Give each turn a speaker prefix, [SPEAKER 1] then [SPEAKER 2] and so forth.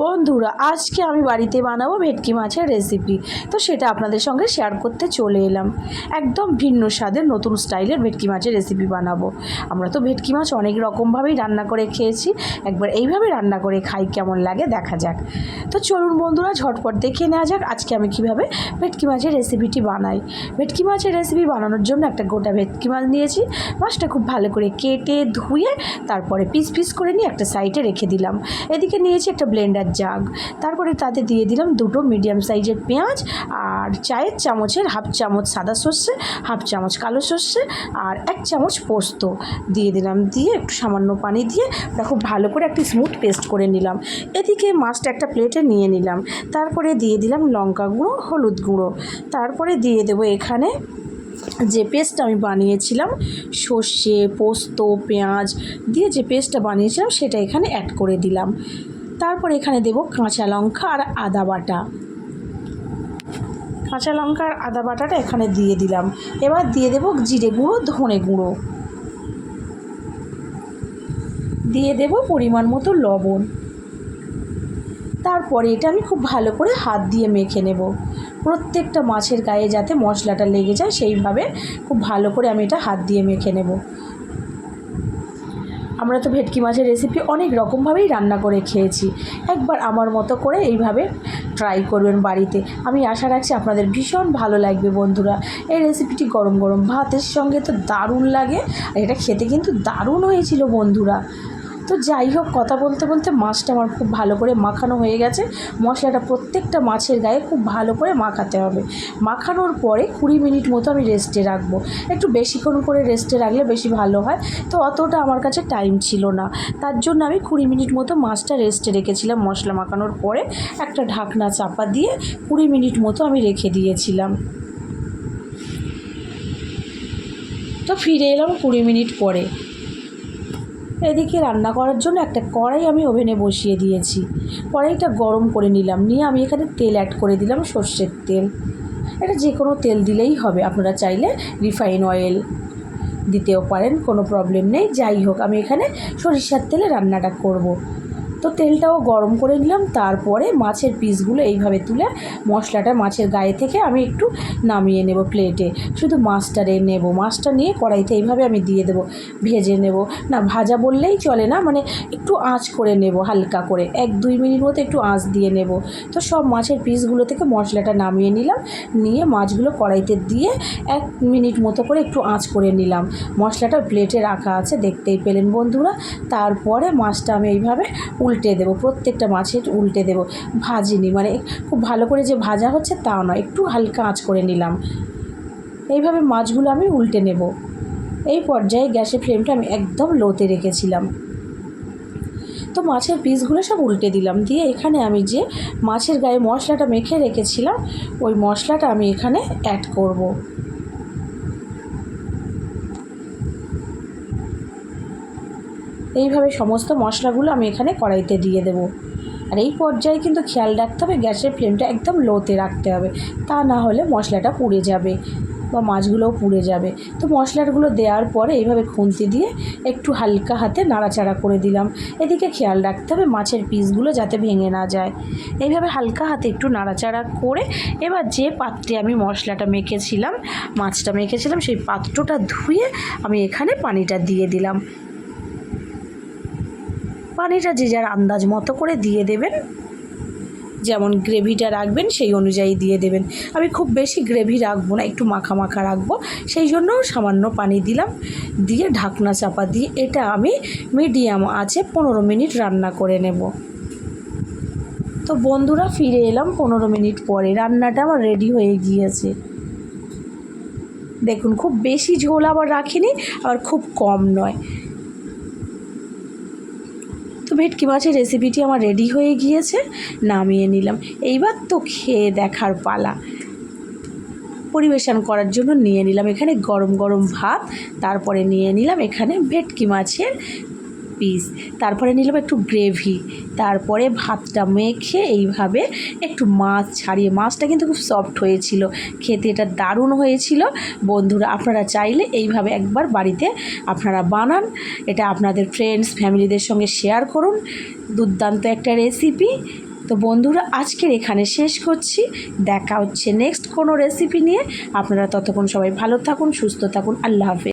[SPEAKER 1] বন্ধুরা, আজকে আমি বাড়িতে বানাবো ভেটকি মাছের রেসিপি তো সেটা আপনাদের সঙ্গে শেয়ার করতে চলে এলাম। একদম ভিন্ন স্বাদের, নতুন স্টাইলের ভেটকি মাছের রেসিপি বানাবো। আমরা তো ভেটকি মাছ অনেক রকমভাবেই রান্না করে খেয়েছি। একবার এইভাবে রান্না করে খাই, কেমন লাগে দেখা যাক। তো চলুন বন্ধুরা, ঝটপট দেখে নেওয়া যাক আজকে আমি কীভাবে ভেটকি মাছের রেসিপিটি বানাই। ভেটকি মাছের রেসিপি বানানোর জন্য একটা গোটা ভেটকি মাছ নিয়েছি। মাছটা খুব ভালো করে কেটে, ধুয়ে, তারপরে পিস পিস করে নিয়ে একটা সাইডে রেখে দিলাম। এদিকে নিয়েছি একটা ব্লেন্ডার জাগ। তারপরে তাতে দিয়ে দিলাম দুটো মিডিয়াম সাইজের পেঁয়াজ আর চায়ের চামচের হাফ চামচ সাদা সর্ষে, হাফ চামচ কালো সর্ষে আর এক চামচ পোস্ত দিয়ে দিলাম। দিয়ে একটু সামান্য পানি দিয়ে ওটা খুব ভালো করে একটি স্মুথ পেস্ট করে নিলাম। এদিকে মাছটা একটা প্লেটে নিয়ে নিলাম। তারপরে দিয়ে দিলাম লঙ্কা গুঁড়ো, হলুদ গুঁড়ো। তারপরে দিয়ে দেবো এখানে যে পেস্টটা আমি বানিয়েছিলাম, সর্ষে, পোস্ত, পেঁয়াজ, দিয়ে যে পেস্টটা বানিয়েছিলাম সেটা এখানে অ্যাড করে দিলাম। তারপর এখানে দেব কাঁচা লঙ্কা আর আদা বাটা। কাঁচা লঙ্কা আর আদা বাটাটা এখানে দিয়ে দিলাম। এবার দিয়ে দেব জিরে গুঁড়ো, ধনে গুঁড়ো। দিয়ে দেব পরিমাণ মতো লবণ। তারপরে এটা আমি খুব ভালো করে হাত দিয়ে মেখে নেব। প্রত্যেকটা মাছের গায়ে যাতে মশলাটা লেগে যায়, সেইভাবে খুব ভালো করে আমি এটা হাত দিয়ে মেখে নেব। আমরা তো ভেটকি মাছের রেসিপি অনেক রকমভাবেই রান্না করে খেয়েছি। একবার আমার মতো করে এইভাবে ট্রাই করবেন বাড়িতে। আমি আশা রাখছি আপনাদের ভীষণ ভালো লাগবে বন্ধুরা। এই রেসিপিটি গরম গরম ভাতের সঙ্গে তো দারুণ লাগে। আর এটা খেতে কিন্তু দারুণ হয়েছিল বন্ধুরা। তো যাই হোক, কথা বলতে বলতে মাছটা আমার খুব ভালো করে মাখানো হয়ে গেছে। মশলাটা প্রত্যেকটা মাছের গায়ে খুব ভালো করে মাখাতে হবে। মাখানোর পরে কুড়ি মিনিট মতো আমি রেস্টে রাখব। একটু বেশিক্ষণ করে রেস্টে রাখলে বেশি ভালো হয়। তো অতটা আমার কাছে টাইম ছিল না। তার জন্য আমি কুড়ি মিনিট মতো মাছটা রেস্টে রেখেছিলাম মশলা মাখানোর পরে। একটা ঢাকনা চাপা দিয়ে কুড়ি মিনিট মতো আমি রেখে দিয়েছিলাম। তো ফিরে এলাম কুড়ি মিনিট পরে। এদিকে রান্না করার জন্য একটা কড়াই আমি ওভেনে বসিয়ে দিয়েছি। কড়াইটা গরম করে নিলাম। নিয়ে আমি এখানে তেল অ্যাড করে দিলাম, সর্ষের তেল। এটা যে কোনো তেল দিলেই হবে। আপনারা চাইলে রিফাইন অয়েল দিতেও পারেন, কোনো প্রবলেম নেই। যাই হোক, আমি এখানে সরিষার তেলে রান্নাটা করব। তো তেলটাও গরম করে নিলাম, তারপরে মাছের পিসগুলো এইভাবে তুলে মশলাটা মাছের গায়ে থেকে আমি একটু নামিয়ে নেব প্লেটে শুধু মাছটা রে নেব, মাছটা নিয়ে কড়াইতে এইভাবে আমি দিয়ে দেবো, ভেজে নেব। না, ভাজা বললেই চলে না মানে একটু আঁচ করে নেব, হালকা করে, এক দুই মিনিট মতো একটু আঁচ দিয়ে নেব। তো সব মাছের পিসগুলো থেকে মশলাটা নামিয়ে নিলাম, নিয়ে মাছগুলো কড়াইতে দিয়ে এক মিনিট মতো করে একটু আঁচ করে নিলাম। মশলাটা প্লেটে রাখা আছে, দেখতেই পেলেন বন্ধুরা। তারপরে মাছটা আমি এইভাবে উল্টে দেবো, প্রত্যেকটা মাছের উল্টে দেবো। ভাজিনি মানে খুব ভালো করে যে ভাজা হচ্ছে তা নয়, একটু হালকা আঁচ করে নিলাম। এইভাবে মাছগুলো আমি উল্টে নেব। এই পর্যায়ে গ্যাসের ফ্লেমটা আমি একদম লোতে রেখেছিলাম। তো মাছের পিসগুলো সব উল্টে দিলাম, দিয়ে এখানে আমি যে মাছের গায়ে মশলাটা মেখে রেখেছিলাম, ওই মশলাটা আমি এখানে অ্যাড করব। এইভাবে সমস্ত মশলাগুলো আমি এখানে কড়াইতে দিয়ে দেবো। আর এই পর্যায়ে কিন্তু খেয়াল রাখতে হবে, গ্যাসের ফ্লেমটা একদম লোতে রাখতে হবে। তা না হলে মশলাটা পুড়ে যাবে বা মাছগুলোও পুড়ে যাবে। তো মশলাগুলো দেওয়ার পরে এইভাবে খুন্তি দিয়ে একটু হালকা হাতে নাড়াচাড়া করে দিলাম। এদিকে খেয়াল রাখতে হবে মাছের পিসগুলো যাতে ভেঙে না যায়। এইভাবে হালকা হাতে একটু নাড়াচাড়া করে এবার যে পাত্রে আমি মশলাটা মেখেছিলাম, মাছটা মেখেছিলাম, সেই পাত্রটা ধুয়ে আমি এখানে পানিটা দিয়ে দিলাম। পানিটা যে যার আন্দাজ মতো করে দিয়ে দেবেন। যেমন গ্রেভিটা রাখবেন, সেই অনুযায়ী দিয়ে দেবেন। আমি খুব বেশি গ্রেভি রাখব না, একটু মাখা মাখা রাখব। সেই জন্য সামান্য পানি দিলাম, দিয়ে ঢাকনা চাপা দিয়ে এটা আমি মিডিয়াম আছে পনেরো মিনিট রান্না করে নেব। তো বন্ধুরা, ফিরে এলাম পনেরো মিনিট পরে, রান্নাটা আমার রেডি হয়ে গিয়েছে। দেখুন, খুব বেশি ঝোল আবার রাখিনি, আবার খুব কম নয়। ভেটকি মাছের রেসিপিটি আমার রেডি হয়ে গিয়েছে, নামিয়ে নিলাম। এইবার তো খেয়ে দেখার পালা। পরিবেশন করার জন্য নিয়ে নিলাম এখানে গরম গরম ভাত, তারপরে নিয়ে নিলাম এখানে ভেটকি মাছের পিস তারপরে নিলাম একটু গ্রেভি তারপরে ভাতটা মেখে এইভাবে একটু মাছ ছাড়িয়ে, মাছটা কিন্তু খুব সফট হয়েছিল। খেতে এটা দারুণ হয়েছিল। বন্ধুরা, আপনারা চাইলে এইভাবে একবার বাড়িতে আপনারা বানান। এটা আপনাদের ফ্রেন্ডস ফ্যামিলিদের সঙ্গে শেয়ার করুন। দুর্দান্ত একটা রেসিপি তো বন্ধুরা, আজকের এখানে শেষ করছি। দেখা হচ্ছে নেক্সট কোনো রেসিপি নিয়ে। আপনারা ততক্ষণ সবাই ভালো থাকুন, সুস্থ থাকুন। আল্লাহ হাফেজ।